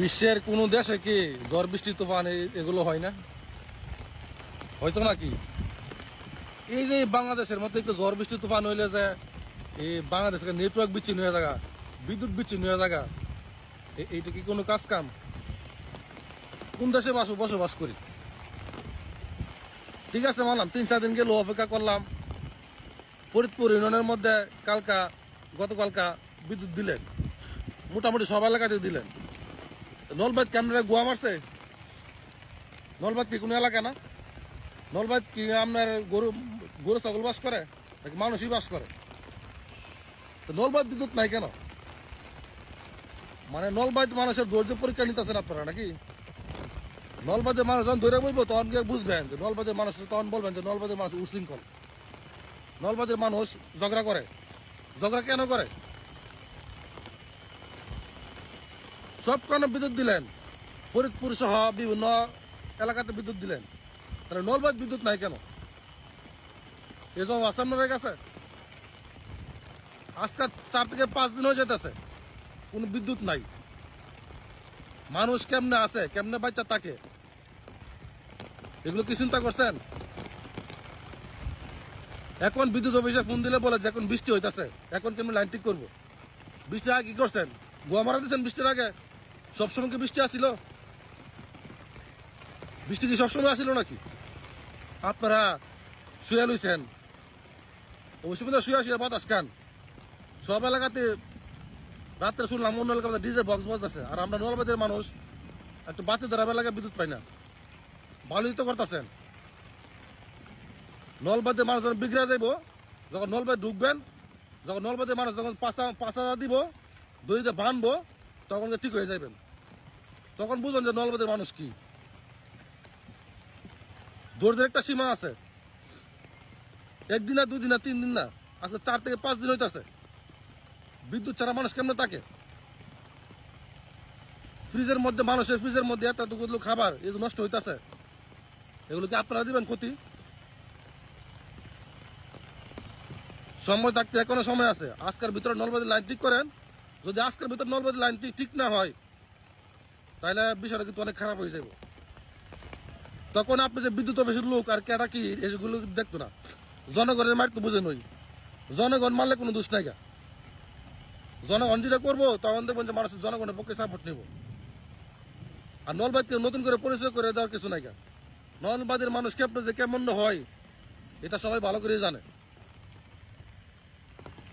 বিশ্বের কোনো দেশে কি ঝড় বৃষ্টি, তুফান এগুলো হয় না? হয়তো নাকি? এই যে বাংলাদেশের মতো একটু ঝড় বৃষ্টি, তুফান হইলে যে এই বাংলাদেশের নেটওয়ার্ক বিচ্ছিন্ন হয়ে থাকা, বিদ্যুৎ বিচ্ছিন্ন হয়ে থাকা এইটা কি কোনো কাজ কাম? কোন দেশে বাস, বসবাস করি? ঠিক আছে মানলাম, তিন চার দিন গেল অপেক্ষা করলাম। ফরিদপুর ইউনিয়নের মধ্যে কালকা, গতকালকা বিদ্যুৎ দিলেন। মোটামুটি সব এলাকাতে দিলেন। নলবাদ ক্যামেরা গোয়া মারছে নলবাদ কি কোনো এলাকা না? নলবাদ কি আপনার গরু গরু ছাগল বাস করে, নাকি মানুষই বাস করে? তো নলবাদ বিদ্যুৎ নাই কেন? মানে নলবাদ মানুষের ধৈর্য পরীক্ষা নিতেছেন আপনারা নাকি? নলবাদের মানুষ যখন ধরে বইব, তখন গিয়ে বুঝবেন যে নলবাদের মানুষ তখন বলবেন যে নলবাদের মানুষ উশৃঙ্খল। নলবাদের মানুষ ঝগড়া করে। ঝগড়া কেন করে? সব কারণে বিদ্যুৎ দিলেন। ফরিদপুর সহ বিভিন্ন এলাকাতে বিদ্যুৎ দিলেন। তাহলে নলবাদ বিদ্যুৎ নাই কেন? এসব আসামের কাছে? আজকাল চার থেকে পাঁচ দিন হয়ে যেতেছে। কোনো বিদ্যুৎ নাই। মানুষ কেমনে আছে, কেমনে বাচ্চা থাকে? এগুলো কি চিন্তা করছেন? এখন বিদ্যুৎ অফিসে ফোন দিলে বলে যে এখন বৃষ্টি হইতেছে। এখন কেমন লাইন ঠিক করব? বৃষ্টির আগে কি করছেন? গোয়া মারা দিচ্ছেন বৃষ্টির আগে? সবসময় কি বৃষ্টি আসিল? বৃষ্টি কি সবসময় আসিল নাকি? আপনারা শুয়ে লইছেন। অসুবিধা শুয়ে শুয়ে বাতাস খান। সব এলাকাতে রাত্রে শুনলাম অন্য এলাকাতে ডিজে বক্স বাজতেছে। আর আমরা নলবাদের মানুষ, একটু বাতি ধরার এলাকায় বিদ্যুৎ পাই না। ভালোই তো করতেছেন। নলবাদের মানুষ যখন বিগড়ে যাইব, যখন নলবাদ ঢুকবেন, যখন নলবাদের মানুষ যখন পাঁচা পাঁচা দিব, দড়িতে বানবো তখন ঠিক হয়ে যাবেন তখন বুঝবেন যে নলবাদের মানুষ কি। ধৈর্যের একটা সীমা আছে। একদিন না, দুদিন না, তিন দিন না আজকে চার থেকে পাঁচ দিন হইতেছে। বিদ্যুৎ ছাড়া মানুষ কেমনে থাকে? ফ্রিজের মধ্যে, মানুষের ফ্রিজের মধ্যে এতটুকু খাবার, এই নষ্ট হইতেছে। এগুলো কি আপনারা দিবেন ক্ষতি? সময় থাকতে এখনও সময় আছে। আজকের ভিতরে নলবাদী লাইন ঠিক করেন। যদি আজকের ভিতর নলবাদী লাইন ঠিক না হয়, তাহলে বিষয়টা কিন্তু অনেক খারাপ হয়ে যাবে তখন আপনি যে বিদ্যুৎ অফিসের লোক আর কেটা কি এগুলো দেখতো না। জনগণের মার তো বুঝে নই। জনগণ মারলে কোনো দোষ নাই গা। জনগণ যেটা করব, তখন দেখবেন যে মানুষের জনগণের পক্ষে সাপোর্ট নেব। আর নলবাদকে নতুন করে পরিচয় করে দেওয়ার কিছু নাই গা। নলবাদের মানুষ কেমন যে কেমন হয়, এটা সবাই ভালো করে জানে।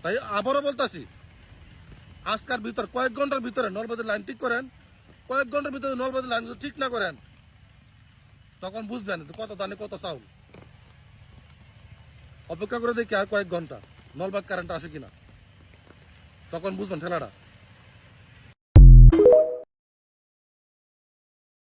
তাই আবারও বলতাছি আজকার ভিতর, কয়েক ঘণ্টার ভিতরে নলবদের লাইন ঠিক করেন, কয়েক ঘণ্টার ভিতরে নলবদের লাইন ঠিক না করেন, তখন বুঝবেন কত দানে কত চাউল। অপেক্ষা করে দেখি আর কয়েক ঘণ্টা নলবাদ কারেন্ট আসে কিনা। তখন বুঝবেন ঠেলাটা।